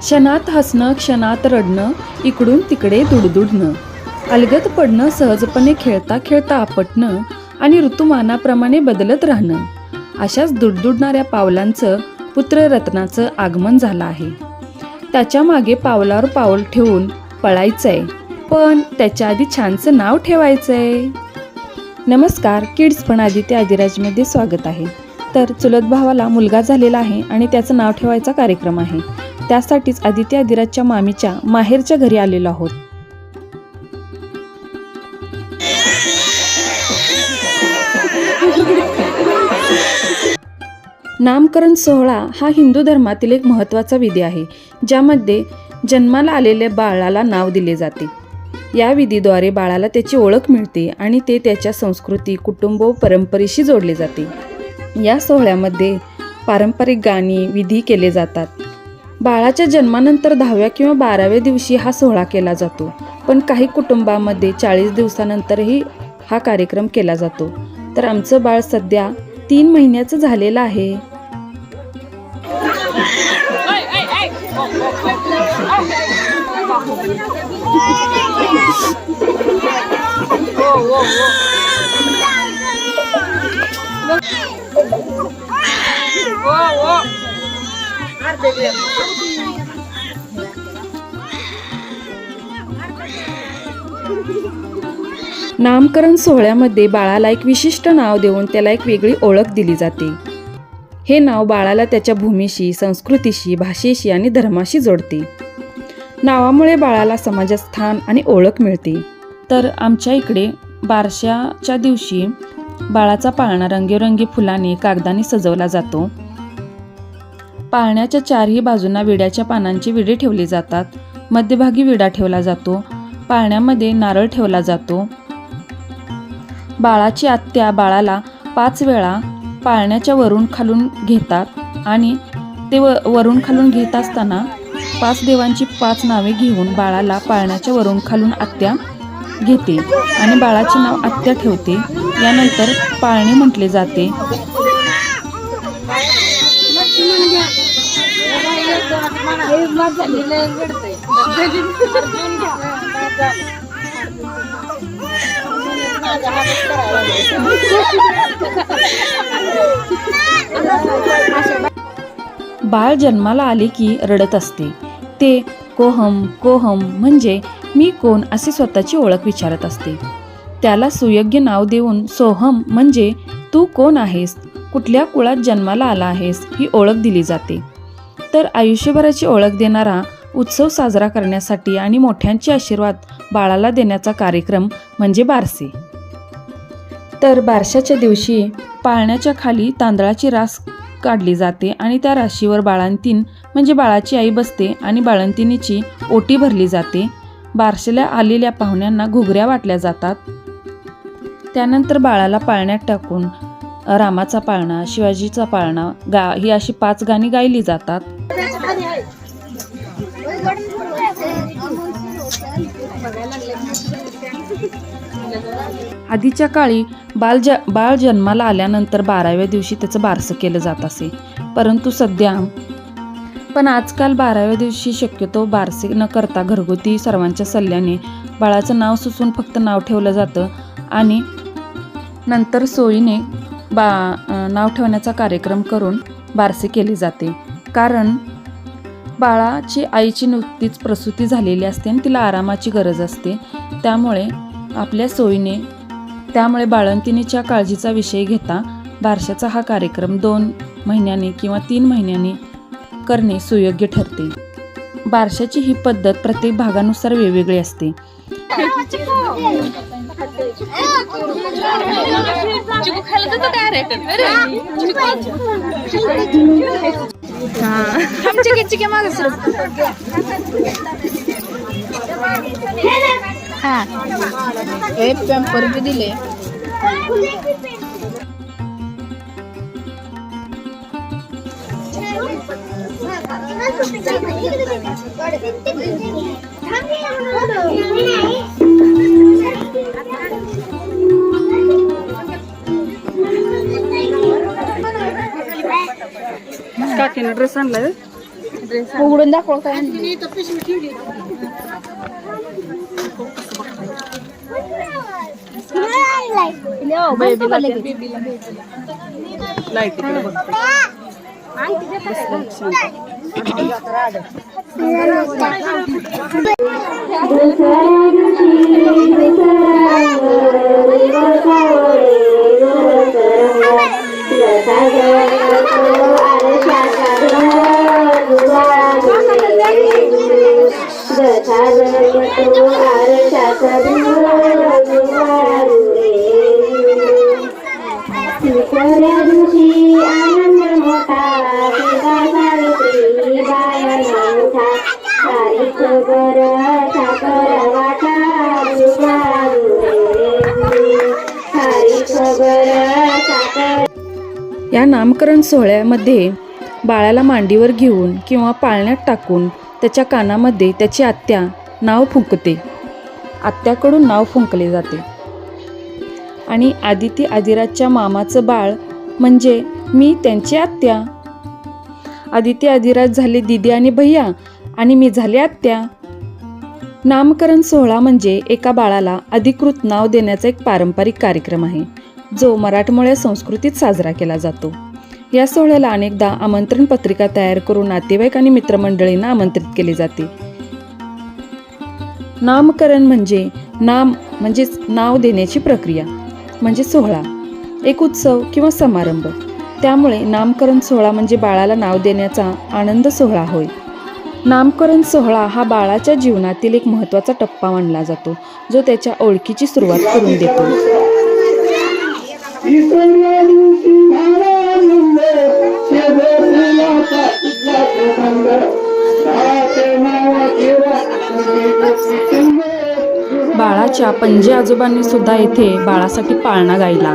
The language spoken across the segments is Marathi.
क्षणात हसणं क्षणात रडणं इकडून तिकडे दुडदुडणं. अलगत पडणं सहजपणे खेळता खेळता आपटणं आणि ऋतुमानाप्रमाणे बदलत राहणं. अशाच दुडदुडणाऱ्या पावलांचं पुत्ररत्नाचं आगमन झालं आहे. त्याच्यामागे पावलावर पाऊल ठेवून पळायचंय. पण त्याच्या आधी छानसं नाव ठेवायचंय. नमस्कार किड्स पण आदित्य आदिराजमध्ये स्वागत आहे. तर चुलत भावाला मुलगा झालेला आहे आणि त्याचं नाव ठेवायचा कार्यक्रम आहे. त्यासाठीच आदित्य आदिराजच्या मामीच्या माहेरच्या घरी आलेलो आहोत. नामकरण सोहळा हा हिंदू धर्मातील एक महत्त्वाचा विधी आहे ज्यामध्ये जन्माला आलेल्या बाळाला नाव दिले जाते. या विधीद्वारे बाळाला त्याची ओळख मिळते आणि ते त्याच्या संस्कृती कुटुंब परंपरेशी जोडले जाते. या सोहळ्यामध्ये पारंपरिक गाणी विधी केले जातात. बाळाच्या जन्मानंतर दहाव्या किंवा बाराव्या दिवशी हा सोहळा केला जातो पण काही कुटुंबामध्ये चाळीस दिवसानंतरही हा कार्यक्रम केला जातो. तर आमचं बाळ सध्या तीन महिन्याचं झालेलं आहे. नामकरण सोहळ्यामध्ये बाळाला एक विशिष्ट नाव देऊन त्याला एक वेगळी ओळख दिली जाते. हे नाव बाळाला त्याच्या भूमीशी संस्कृतीशी भाषेशी आणि धर्माशी जोडते. नावामुळे बाळाला समाजात स्थान आणि ओळख मिळते. तर आमच्या इकडे बारशाच्या दिवशी बाळाचा पाळणा रंगीरंगी फुलाने कागदाने सजवला जातो. पाळण्याच्या चारही बाजूंना विड्याच्या पानांची विडे ठेवली जातात. मध्यभागी विडा ठेवला जातो. पाळण्यामध्ये नारळ ठेवला जातो. बाळाची आत्या बाळाला पाच वेळा पाळण्याच्या वरून खालून घेतात आणि ते व वरून खालून घेत असताना पाच देवांची पाच नावे घेऊन बाळाला पाळण्याच्या वरून खालून आत्या घेते आणि बाळाचे नाव आत्या ठेवते. यानंतर पाळणे म्हटले जाते. बाळ जन्माला आले की रडत असते. ते कोहम कोहम म्हणजे मी कोण असे स्वतःची ओळख विचारत असते. त्याला सुयोग्य नाव देऊन सोहम म्हणजे तू कोण आहेस? कुठल्या कुळात जन्माला आला आहेस? ही ओळख दिली जाते. तर आयुष्यभराची ओळख देणारा उत्सव साजरा करण्यासाठी आणि मोठ्यांचे आशीर्वाद बाळाला देण्याचा कार्यक्रम म्हणजे बारसे. तर बारशाच्या दिवशी पाळण्याच्या खाली तांदळाची रास काढली जाते आणि त्या राशीवर बाळंतीण म्हणजे बाळाची आई बसते आणि बाळंतिनीची ओटी भरली जाते. बारशेला आलेल्या पाहुण्यांना घुगऱ्या वाटल्या जातात. त्यानंतर बाळाला पाळण्यात टाकून रामाचा पाळणा शिवाजीचा पाळणा गा ही अशी पाच गाणी गायली जातात. आधीच्या काळी बाल ज बाळ जन्माला आल्यानंतर बाराव्या दिवशी त्याचं बारसं केलं जात असे. परंतु सध्या पण आजकाल बाराव्या दिवशी शक्यतो बारसे न करता घरगुती सर्वांच्या सल्ल्याने बाळाचं नाव सुचून फक्त नाव ठेवलं जातं आणि नंतर सोयीने बा नाव ठेवण्याचा कार्यक्रम करून बारसे केले जाते. कारण बाळाची आईची नुकतीच प्रसूती झालेली असते आणि तिला आरामाची गरज असते. त्यामुळे आपल्या सोयीने त्यामुळे बाळंतिणीच्या काळजीचा विषय घेता बारशाचा हा कार्यक्रम दोन महिन्यांनी किंवा तीन महिन्यांनी करणे सुयोग्य ठरते. बारशाची ही पद्धत प्रत्येक भागानुसार वेगवेगळी असते. हा. हे पेपर बी दिले ड्रेस आणलाय उघडून दाखव काय लाइट इकडे मोठा साखर वाटा साखर या नामकरण सोहळ्यामध्ये बाळाला मांडीवर घेऊन किंवा पाळण्यात टाकून त्याच्या कानामध्ये त्याची आत्या नाव फुंकते आत्याकडून नाव फुंकले जाते आणि आदिती आदिराजच्या मामाचं बाळ म्हणजे मी त्यांची आत्या आदिती अधिराज झाले दिदी आणि भैया आणि मी झाले आत्या. नामकरण सोहळा म्हणजे एका बाळाला अधिकृत नाव देण्याचा एक पारंपरिक कार्यक्रम आहे जो मराठमोळ्या संस्कृतीत साजरा केला जातो. या सोहळ्याला अनेकदा आमंत्रण पत्रिका तयार करून नातेवाईक आणि मित्रमंडळींना आमंत्रित केले जाते. नामकरण म्हणजे नाम म्हणजेच नाव देण्याची प्रक्रिया म्हणजे सोहळा एक उत्सव किंवा समारंभ. त्यामुळे नामकरण सोहळा म्हणजे बाळाला नाव देण्याचा आनंद सोहळा होय. नामकरण सोहळा हा बाळाच्या जीवनातील एक महत्त्वाचा टप्पा मानला जातो जो त्याच्या ओळखीची सुरुवात करून देतो. बाळाच्या पंजे आजोबांनी सुद्धा येथे बाळासाठी पाळणा गायला.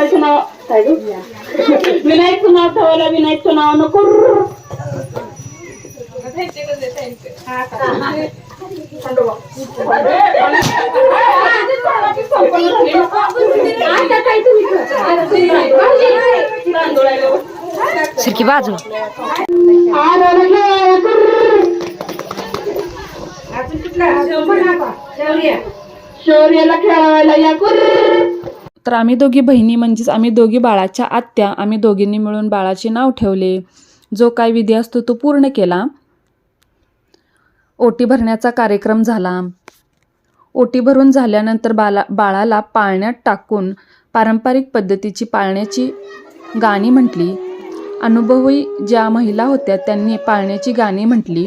ठेवायचं नाव काय गं? विनायकचं नाव ठेवायला विनायकचं नावानं कुर्र. सरकी बाजू. शौर्याला खेळायला या कुर्र. तर आम्ही दोघी बहिणी म्हणजेच आम्ही दोघी बाळाच्या आत्या आम्ही दोघींनी मिळून बाळाचे नाव ठेवले. जो काय विधी असतो तो पूर्ण केला. ओटी भरण्याचा कार्यक्रम झाला. ओटी भरून झाल्यानंतर बाला बाळाला पाळण्यात टाकून पारंपरिक पद्धतीची पाळण्याची गाणी म्हटली. अनुभवी ज्या महिला होत्या त्यांनी पाळण्याची गाणी म्हटली.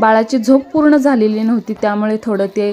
बाळाची झोप पूर्ण झालेली नव्हती त्यामुळे थोडं ते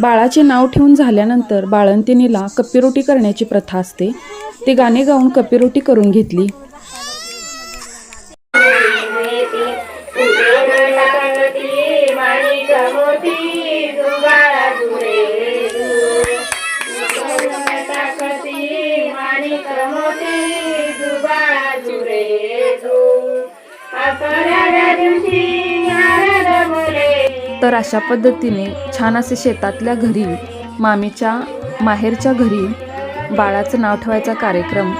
बाळाचे नाव ठेवून झाल्यानंतर बाळंतिणीला कपिरोटी करण्याची प्रथा असते. ते गाणे गाऊन कपिरोटी करून घेतली. तर अशा पद्धतीने छान असे शेतातल्या घरी मामीच्या माहेरच्या घरी बाळाचं नाव ठेवायचा कार्यक्रम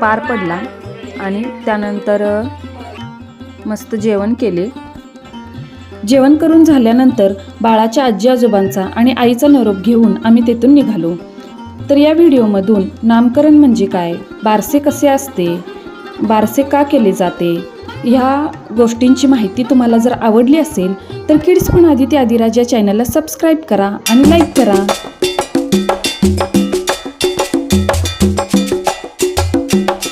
पार पडला आणि त्यानंतर मस्त जेवण केले. जेवण करून झाल्यानंतर बाळाच्या आजी आजोबांचा आणि आईचा निरोप घेऊन आम्ही तेथून निघालो. तर या व्हिडिओमधून नामकरण म्हणजे काय? बारसे कसे असते? बारसे का केले जाते? ह्या गोष्टींची माहिती तुम्हाला जर आवडली असेल तर किड्स पण आदित्य आदिराज या चॅनलला सबस्क्राईब करा आणि लाईक करा.